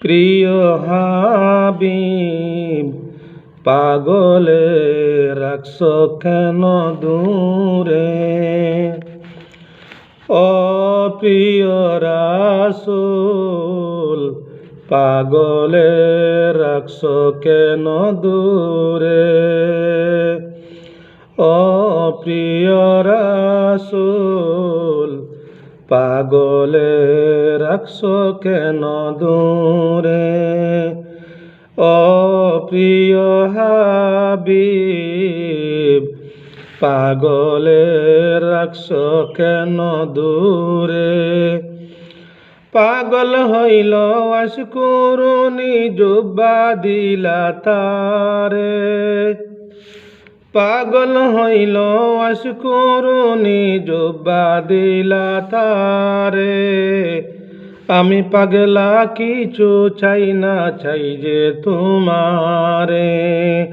প্রিয় হাবিব, পাগলে রাখছ কেন দূরে? ও প্রিয় রাসুল, পাগলে রাখছ কেন দূরে? ও প্রিয় রাসুল, পাগলে রাখছ কেন দূরে ও প্রিয় হাবিব পাগলে রাখছ কেন দূরে পাগল হইল আশকুরুনি জুব্বা দিলা তারে পাগল হইল আশকুরুনি জুব্বা দিলা তারে আমি পাগলা, কিছু চাই না, চাই যে তোমারে।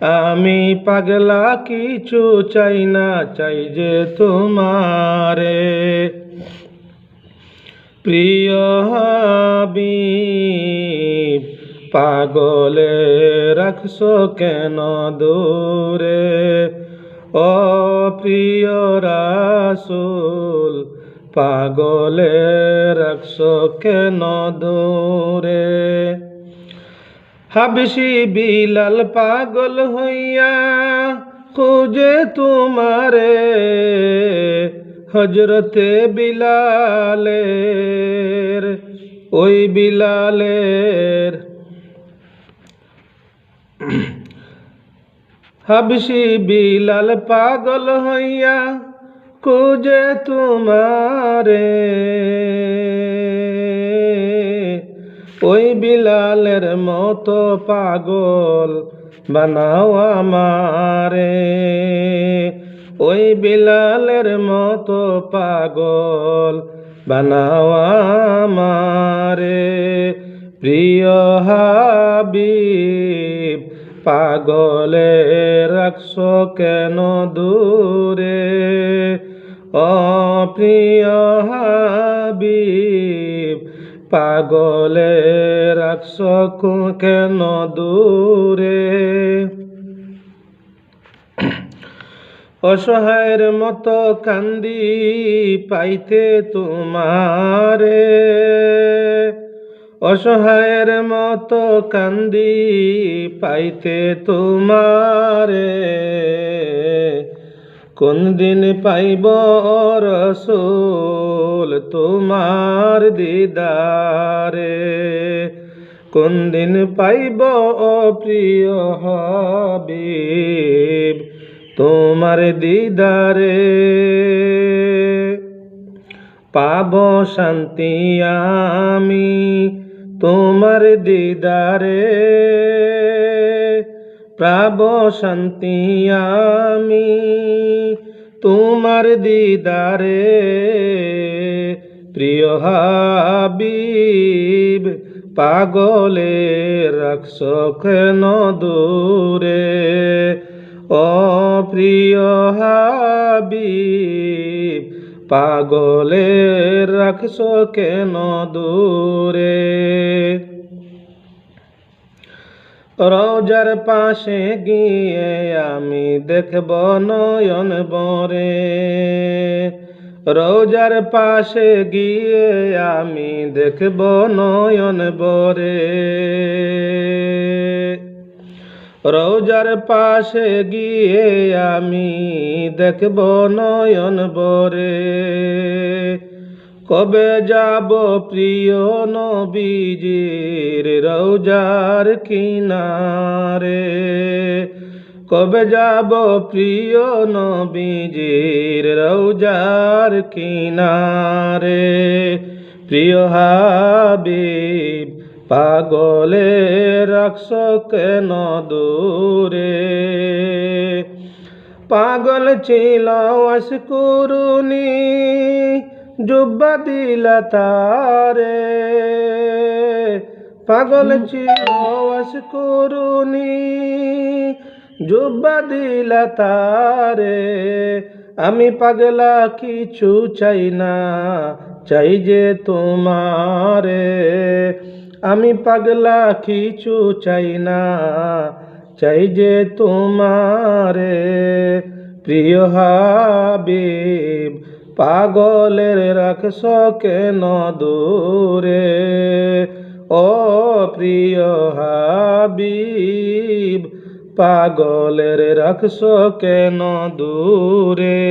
আমি পাগলা, কিছু চাই না, চাই যে তোমারে। প্রিয় হাবিব, পাগলে রাখছ কেন দূরে? ও প্রিয় রাসুল পাগলে রাখছ কেন দূরে হাবসি বিলাল পাগল হইয়া খুঁজে তোমারে হজরতে বিলালের, ওই বিলালের। হাবসি বিলাল পাগল হইয়া খুঁজে তোমারে। ওই বিলালের মতো পাগল বানাও আমারে। ওই বিলালের মতো পাগল বানাও আমারে। প্রিয় হাবিব পাগলে রাখছ কেন দূরে? ও প্রিয় হাবিব, পাগলে রাখছ কেন দূরে? অসহায়ের মতো কান্দি পাইতে তোমারে। অসহায়ের মতো কান্দি পাইতে তোমারে। কোন দিন পাইব রসুল তোমার দিদারে? কোন দিন পাইব প্রিয় হাবিব তোমার দিদারে? পাব শান্তি আমি তোমার দিদারে। পাব শান্তি আমি তোমার দিদারে। প্রিয় হাবিব, পাগলে কেন দূরে? ও প্রিয় হাবিব, পাগলে রাখছ কেন দূরে? রোজার পাশে গিয়ে আমি দেখব নয়ন বরে। রোজার পাশে গিয়ে আমি দেখব নয়ন বরে। রোজার পাশে গিয়ে আমি দেখব নয়ন বরে। কবে যাব প্রিয় নবীজির রোজার কিনারে? কবে যাব প্রিয় নবীজির রোজার কিনারে? প্রিয় হাবিব, পাগলে রাখছ কেন দূরে? পাগল ছিল অসকুরুনি জুব্বা দিলা তারে। পাগল ছিল অসকুরুনি জুব্বা দিলা তারে। আমি পাগলা, কিছু চাই না, চাই যে তোমারে। আমি পাগলা, কিছু চাই না, চাই যে তোমারে। প্রিয় হাবিব পাগলের রাখস কেন দূরে ও প্রিয় হাবিব পাগলের রাখস কেন দূরে